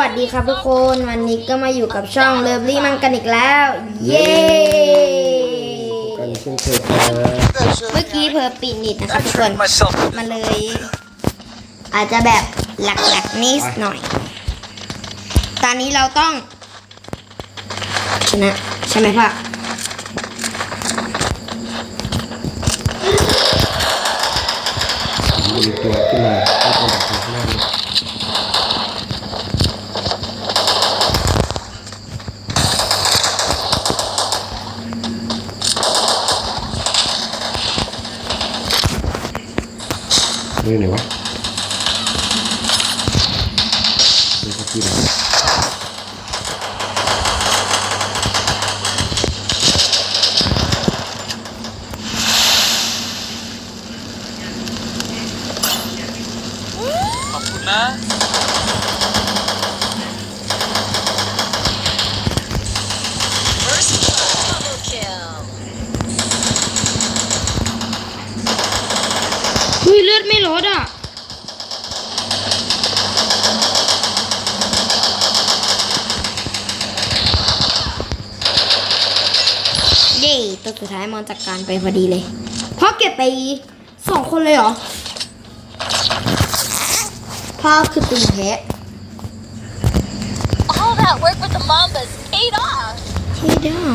วัสดีครับทุกคนวันนี้ก็มาอยู่กับช่องเลิฟลี่มังกันอีกแล้ว เย้กันเช่นเคยครับเมื่อกี้เพอปิดนิดนะครับทุกคน myself มันเลย อาจจะแบบหลักๆนิดหน่อย ตอนนี้เราต้องชนะใช่ไหมพ่อมีตัวขึ้นมาให้ตัวแบบข้างหน้านี้ นี่ไหนวะนี่เขาที่ไหนข อนจัดการไปพอดีเลยพ่อเก็บไปสองคนเลยเหรอพ่อคือตึงแพ้ All that work with the Mambas paid off. ที่ดำ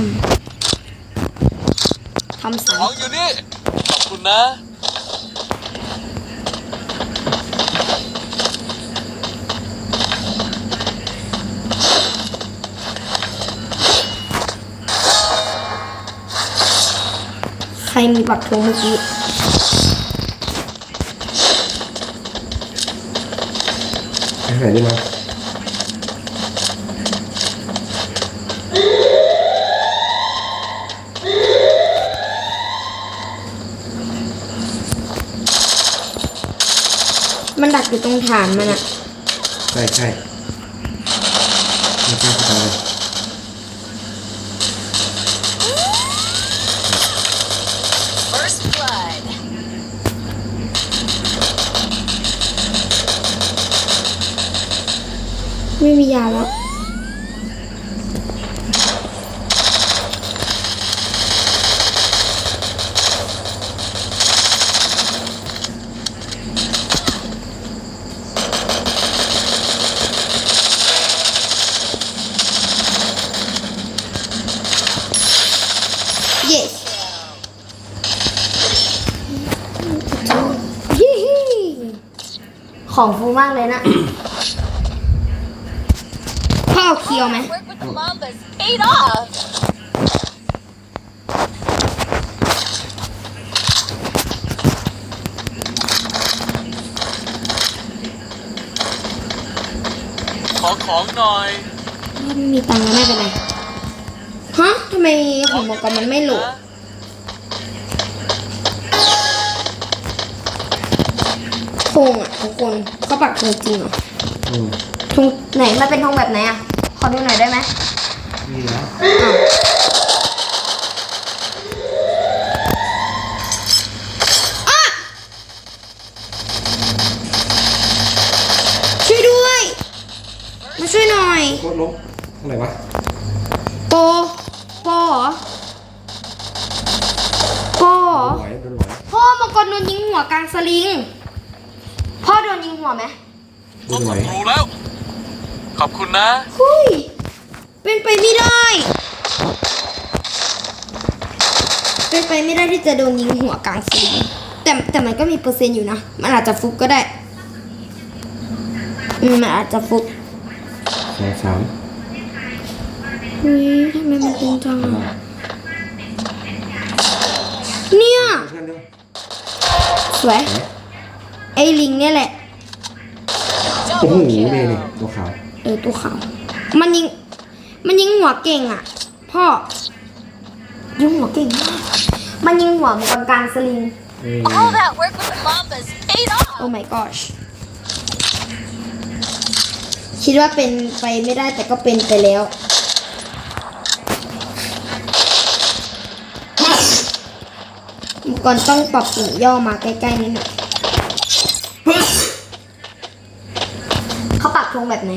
ทำสัขนองอยู่นี่ ขอบคุณนะ ครมีปักธงเมื่อกี้ไปไหนดีมามันดักอยู่ตรงฐานมันอะใช่ใช่ไม่กล้าเข้าไปเลย First blood. ไม่มียาแล้ว yes ยี่ฮี ของฟูมากเลยนะ พ่อเอาเคียวไหม All that work with the Mambas paid off. ขอของหน่อย ไม่มีตังค์ไม่เป็นไร ฮะทำไมของหมอกับมันไม่โหลด ธงอะทุกคนเขาปักธงจริงเหรออืมธงไหนมันเป็นธงแบบไหนอะขอดูหน่อยได้ไหมนี่แล้วอ้าวอะช่วยด้วย มาช่วยหน่อย โคตรล้มตรงไหนวะ โป โปเหรอโปเหรอ ไหวโดนไหว พ่อมังกรโดนยิงหัวกลางสลิง พ่อโดนยิงหัวไหม โดนไหว รู้แล้ว ขอบคุณนะ หุยเป็นไปไม่ได้ เป็นไปไม่ได้ที่จะโดนยิงหัวกลางสลิงแต่แต่มันก็มีเปอร์เซ็นต์อยู่นะ มันอาจจะฟุกก็ได้อืมมันอาจจะฟุกสองสามหุยทำไมมันตึงจังอะเนี่ยเพื่อนเร็วสวย ไอ้ลิงเนี่ยแหละ โอ้โห Double นี่นี่ kill. ตัวขาว เออตัวขาว มันยิง มันยิงหัวเก่งอะ พ่อ ยิงหัวเก่งมาก มันยิงหัวมันกลางกลางสลิงเออ All that work with the Mambas paid off. โอ้ my gosh คิดว่าเป็นไปไม่ได้แต่ก็เป็นไปแล้ว ก่อนต้องปรับปุ่มย่อมาใกล้ๆนิดหน่อยเขาปักธงแบบไหน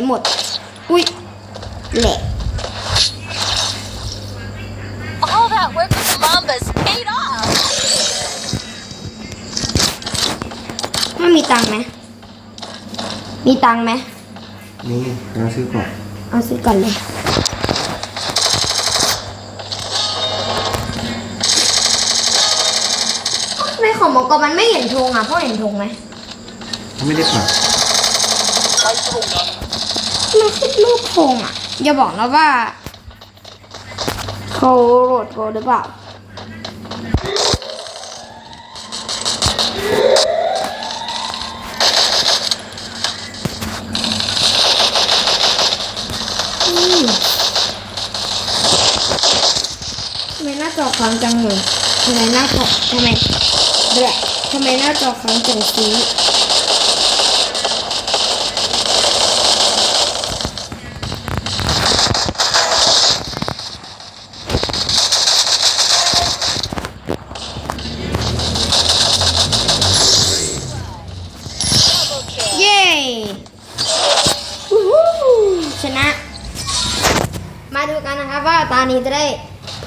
นหมด อุ้ยแหละ All that work with the Mambas paid off. พ่อมีตังค์ไหมมีตังค์ไหมนี่เราซื้อก่อนเอาซื้อก่อนเลยทำไมของหมอกรมันไม่เห็นธงอะพ่อเห็นธงไหมเขาไม่ได้ปัก มันขึ้นรูปธงอะ อย่าบอกนะว่าเขาโหลดโกหรือเปล่าทำไมหน้าจอค้างจังเลยทำไมหน้าจอทำไมเดี๋ยวทำไมหน้าจอค้างจังซี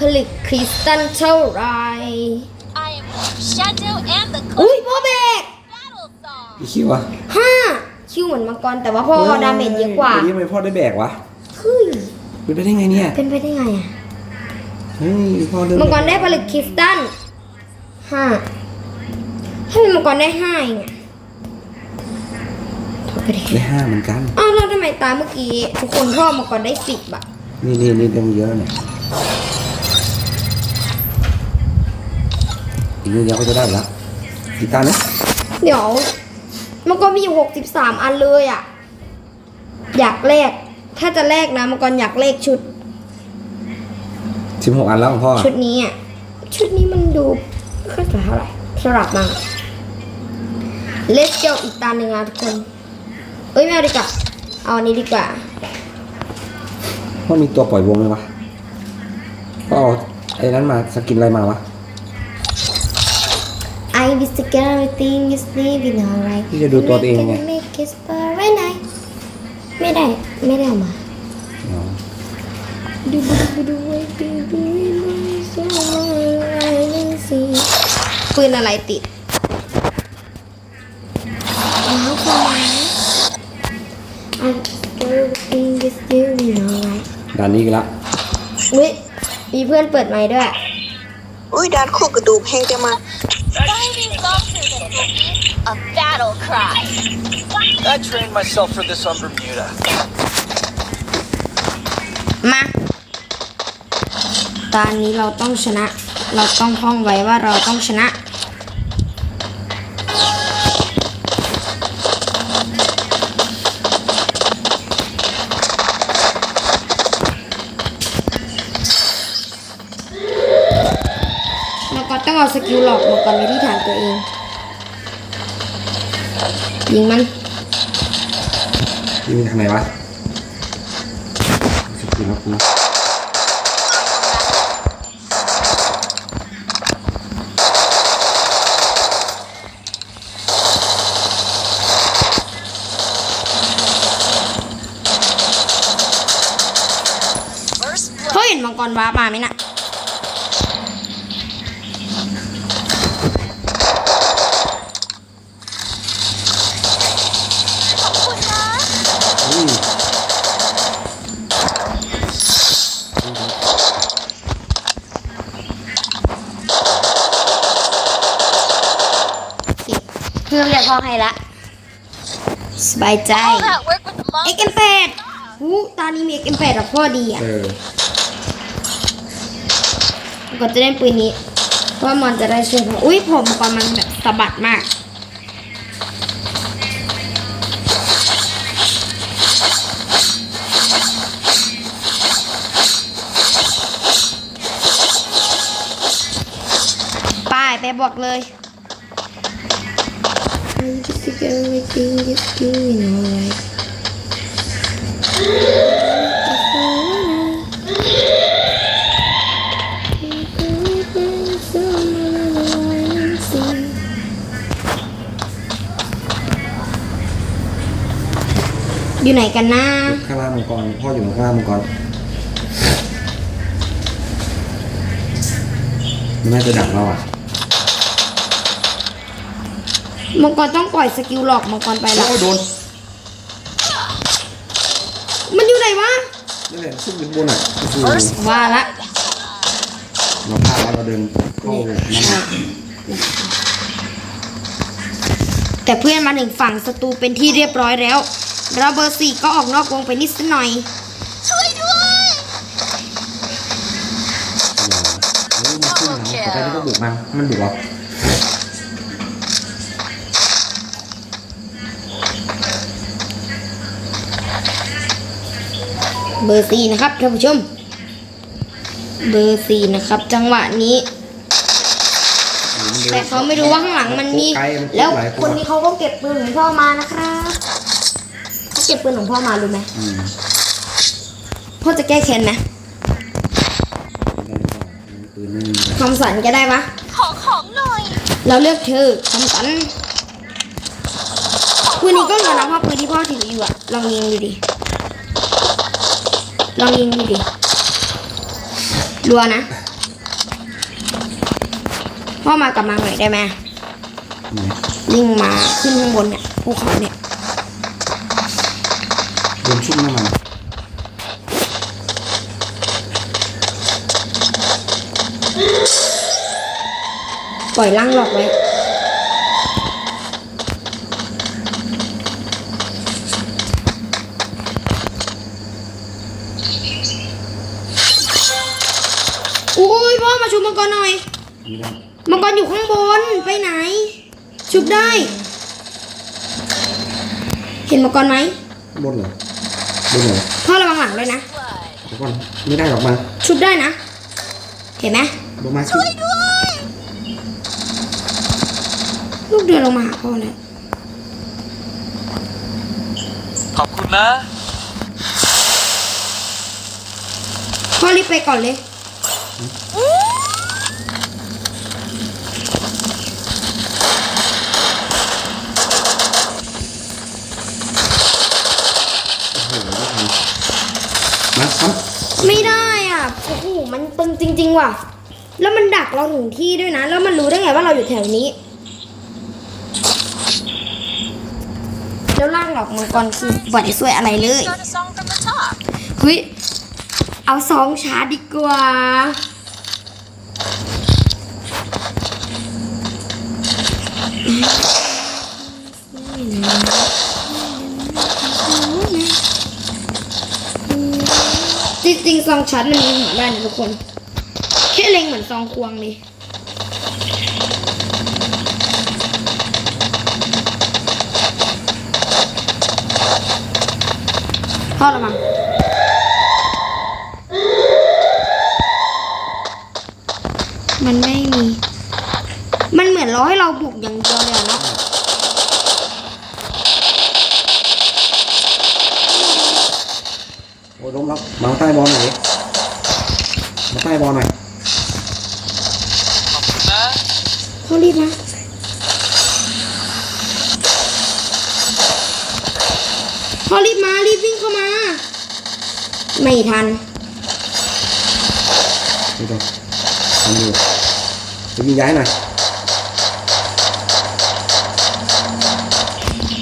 ผลิตคริสตัลเท่าไหร I am Shadow and the อุ้ย Cloak พ่อเบก Battle Song. อีคิวอะห้าคิวเหมือนมังกรแต่ว่าพ่อดาเมจเยอะกว่าฮ้ทำไมพ่อได้แบกวะเฮ้ยเป็นไปได้ไงเนี่ยเป็นไปได้ไงอะเฮ้ยพ่อเดินมังกรได้ผลิตคริสตัลห้าถ้าเป็นมังกรได้ห้าเองอะโทษไปดิได้ห้าเหมือนกัน อ้าวแล้วทำไมตาเมื่อกี้ทุกคนพ่อมังกรได้สิบอะนี่นี่นี่เต็มเยอะเนี่ย อีกนิดเดียวก็จะได้แล้วกีตานะเดี๋ยว มังกรมีอยู่หกสิบสามอันเลยอะ อยากแลกถ้าจะแลกนะมังกรอยากแลกชุด สิบหกอันแล้วของพ่อชุดนี้อะชุดนี้มันดูไม่ค่อยสวยเท่าไหร่สลับมาเลสเกลอีกตาหนึ่งอะทุกคน เอ้ยไม่เอาดีกว่าเอาอันนี้ดีกว่าพ่อมีตัวปล่อยวงไหมวะพ่อเอาไอ้นั้นมาสกินอะไรมาวะ I wish to get everything is living alright พี่จะดูตัวตัวเองไง Make it very nice ไม่ได้ ไม่ได้เอามาอ๋อดูดูดูดูไว้ดูดูดูดูปืนอะไรติดว้าวคุณ I everything is living alright ด่านนี้อีกันละอุ้ยมีเพื่อนเปิดไมค์ด้วย อุ้ยดานโคกระดูกแห้งจะมา Fighting longer than a battle cry. I trained myself for this on Bermuda. มาตอนนี้เราต้องชนะ เราต้องท่องไว้ว่าเราต้องชนะ ต้องเอาสกิลหลอกมาก่อนไว้ที่ฐานตัวเอง ยิงมันนี่มีทางไหนวะสกินแล้วกู First เขาเห็นมังกรว้าร์ปมาไหมน่ะ ไม่ต้องเรียกพ่อให้ละ สบายใจ All that work with the monk. XM8 หูตอนนี้มี XM8 กับพ่อดีอะเออก็จะเล่นปืนนี้ เพราะว่ามอนจะได้ช่วยพ่ออุ้ยผมก่อนมันแบบสะบัดมาก ป้ายไปบอกเลย อยู่ไหนกันนะข้างล่างมังกรพ่ออยู่ข้างล่างมังกรมันน่าจะดักเราอะ มังกรต้องปล่อยสกิลหลอกมังกรไปแล้วโอ้ยโดนมันอยู่ไหนวะนั่นแหละขึ้นอยู่บนอะโอ้โหว่าละเราพลาดแล้วเราเดินเข้านั่นน่ะแต่เพื่อนมาถึงฝั่งศัตรูเป็นที่เรียบร้อยแล้วเราเบอร์สี่ก็ออกนอกวงไปนิดสักหน่อย ช่วยด้วยเฮ้ยมันขึ้นแล้วต่อไปนี่ก็บุกมามันบุกเหรอ เบอร์สี่นะครับท่านผู้ชม เบอร์สี่นะครับ จังหวะนี้ แต่เขาไม่รู้ว่าข้างหลังมันมีไกลมันแล้วหายคนนี้เขาก็เก็บปืนของพ่อมานะครับเขาเก็บปืนของพ่อมารู้ไหมอืมพ่อจะแก้แค้นไหมได้ก่อนปืนไม่มีคำสันจะได้ปะขอของหน่อย เราเลือกเธอคำสันปืนนี้ก็เหมือนนะพ่อปืนที่พ่อถืออยู่อะลองยิงดูดิ ลองยิงดูดิรัวนะ พ่อมากับมังหน่อยได้ไหมไหนวิ่งมาขึ้นข้างบนเนี่ยภูเขาเนี่ยโดนชุ่มน้ำมันปล่อยล่างหลอกไว้ อุ้ยพ่อ มาชุบมังกรหน่อยนี่ได้มังกรอยู่ข้างบน ไปไหน ชุบได้ เห็นมังกรไหมบนเหรอบนเหรอพ่อระวังหลังด้วยนะเดี๋ยวก่อนไม่ได้หรอกมา ชุบได้นะ เห็นไหมลงมาช่วยลูกเดินลงมาหาพ่อแล้วขอบคุณนะพ่อรีบไปก่อนเลย มาซ้ ไม่ได้อะ โอ้โห มันตึง จริง ๆ ว่ะ แล้วมันดักเราถึงที่ด้วยนะ แล้วมันรู้ได้ไงว่าเราอยู่แถวนี้ แล้วล่างหลอกมังกรคือบ่ได้ช่วยอะไรเลย เฮ้ย เอาสองชาร์จดีกว่า จริงๆซองชาร์จมันมีหัวได้นะทุกคน เล็งเหมือนซองควงเลยพ่อระวังมันไม่มี มันเหมือนรอให้เราบุกอย่างเดียวเลยเนาะโอ้ยล้มแล้วมาใต้บอลหน่อยมาใต้บอลหน่อย ขอบคุณนะ เขารีบมาเขารีบมา รีบวิ่งเข้ามา ไม่ทันไม่ต้องทำอยู่ไปย้ายหน่อย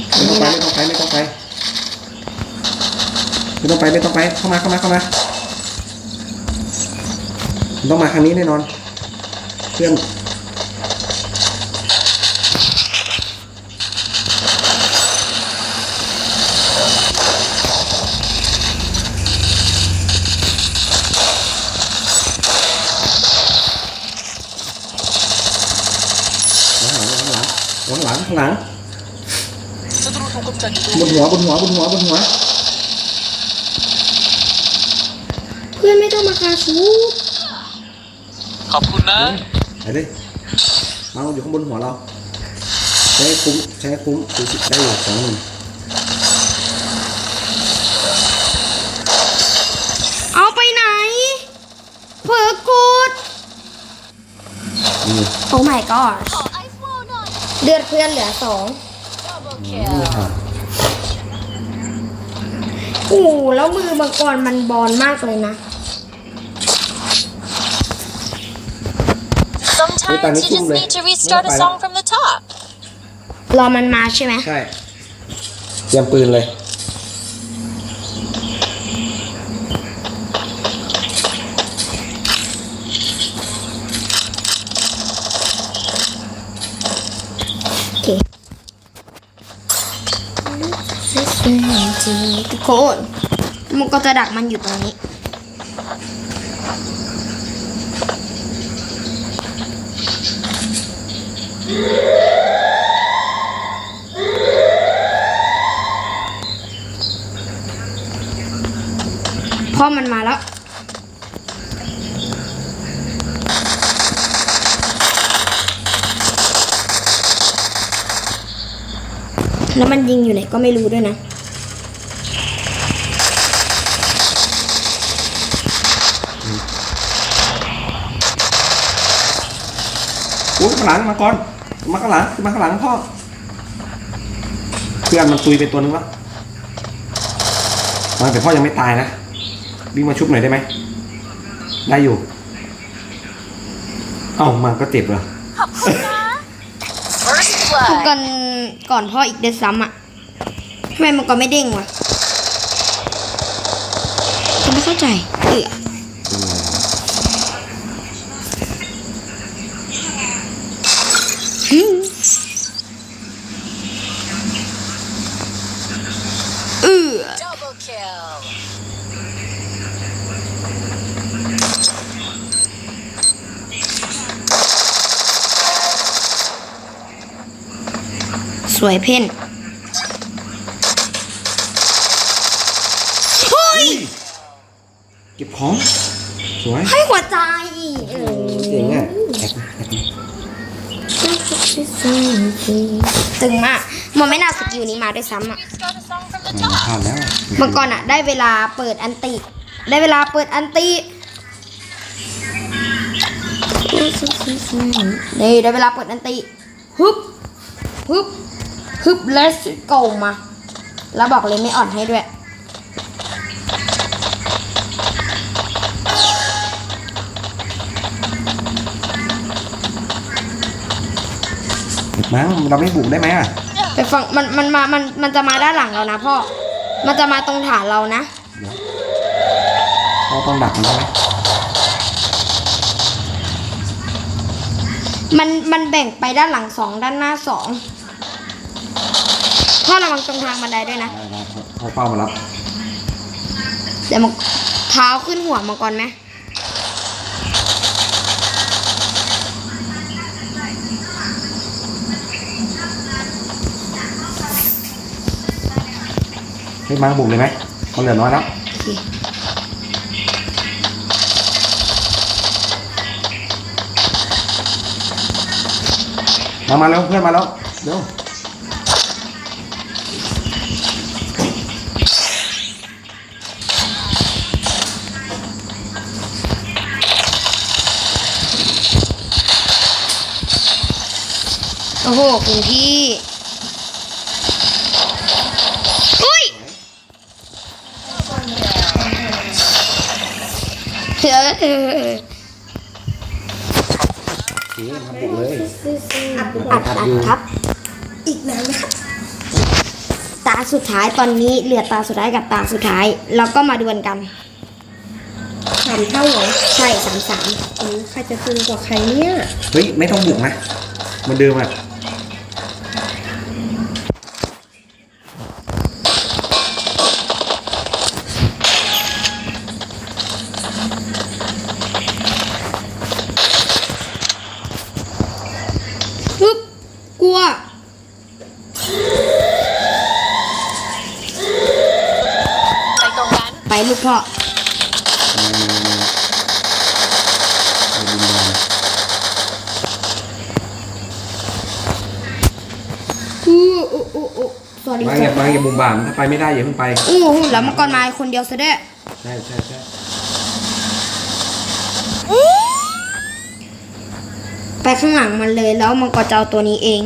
ไม่ต้องไปไม่ต้องไปไม่ต้องไปไม่ต้องไปไม่ต้องไปเข้ามาเข้ามาเข้ามาต้องมาครั้งนี้แน่นอน เพื่อน ลังข้าง หลังศัตรูถูกกำจัดอยู่บนหัวบนหัวบนหัวบนหัว เพื่อนไม่ต้องมาคาชูขอบคุณนะไปเลยมาอยู่ข้างบนหัวเรา ใช้ให้คุ้มใช้ให้คุ้มดูสิได้อยู่สองหนึ่งเอาไปไหน เผลอกดนี่โอ้ my god Oh, I flown on. เลือดเพื่อนเหลือสอง Double นี่ kill. ค่ะโอ้โหแล้วมือมังกรมันบอลมากเลยนะ Sometimes you just need to restart a song from the top. รอมันมาใช่ไหมใช่ เตรียมปืนเลย โอเค ทุกคนมันก็จะดักมันอยู่ตรงนี้ พ่อมันมาแล้วแล้วมันยิงอยู่ไหนก็ไม่รู้ด้วยนะ อุ้ยข้างหลังมาก่อนมาข้างหลังมาข้างหลังพ่อเพื่อนมันตุยไปตัวนึงแล้วมาแต่พ่อยังไม่ตายนะวิ่งมาชุบหน่อยได้ไหมได้อยู่ เอ้ามันก็เจ็บเหรอ First ทุก blood. กันก่อนพ่ออีกเดือนซ้ำอะทำไมมันก็ไม่เด้งวะฉันไม่เข้าใจ เออหืมเออ Double kill. ส วยเพ่นเฮ้ยเก็บของ สวยให้หัวใจเออเก่งอะแอบแอบตึงมากมันไม่น่าสกิลนี้มาด้วยซ้ำอะ Restart a song from the มา top. พลาดแล้วเมื่อก่อนอะ ได้เวลาเปิดอันติ ได้เวลาเปิดอันตินี่ได้เวลาเปิดอันติฮึบฮึบ ฮึบ let's go มา แล้วบอกเลยไม่อ่อนให้ด้วย มั้งเราไม่บุกได้ไหมอะไปฟังมันมันมามันมันจะมาด้านหลังเรานะพ่อ มันจะมาตรงฐานเรานะ เราต้องดักมันใช่ไหมมันมันแบ่งไปด้านหลังสองด้านหน้าสอง พ่อระวังตรงทางบันไดด้วยนะได้ได้เขาเป้ามารับเดี๋ยวมันเท้าขึ้นหัวมังกรไหมเฮ้ยมังบุกเลยไหมเขาเหลือน้อยแล้วโอเคมามาเร็วเพื่อนมาแล้วเร็ว โอ้โหคุณพี่อุ้ยเออคมาบุกเลยอัดอัดอัดครับ อีกนานไหมครับตาสุดท้ายตอนนี้เหลือตาสุดท้ายกับตาสุดท้าย แล้วก็มาดวลกันสามเท่าเหรอใช่สามสามใครจะตึงกว่าใครเนี่ย เฮ้ย ไม่ต้องบุกนะมันเดิมอะ สวัสดีมาจ้ะเงียบมาเงียบบุมบามถ้าไปไม่ได้อย่าเพิ่งไปอู้หูแล้วมังกรมาคนเดียวซะด้วยใช่ใช่ใช่ไปข้างหลังมันเลยแล้วมังกรจะเอาตัวนี้เอง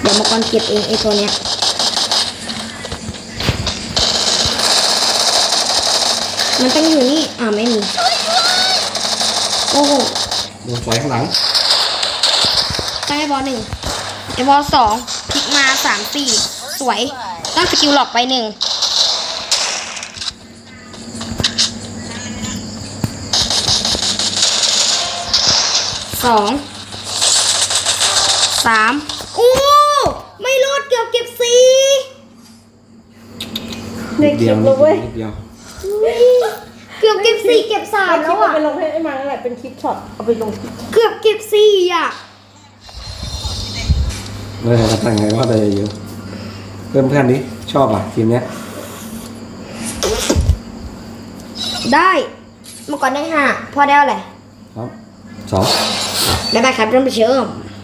เดี๋ยวมังกรเก็บเองไอ้ตัวเนี้ยมันต้องอยู่นี่อ่าไม่มีโอ้โหโดนสอยข้างหลังตั้งไอ้บอลหนึ่ง ไอ้บอลสองพลิกมาสามสี่สวยตั้งสกิลหลอกไปหนึ่งสองสามโอ้ไม่รอดเกือบเก็บสี่ในคลิปเลยเว้ยนิดเดียวเกือบเก็บสี่เก็บสามเอาคลิแล้ปวเอาอะไปลงให้ไอ้มานั่นแหละเป็นคลิปช็อตเอาไปลงคลิปเกือบเก็บสี่อะ ไม่ได้ทำไงก็ได้เยอะเพื่อนเพื่อนๆดิชอบอะทีมเนี้ยได้ เมื่อก่อนได้ห้าพอได้อะไรครับสองบ๊ายบายครับท่านผู้ชม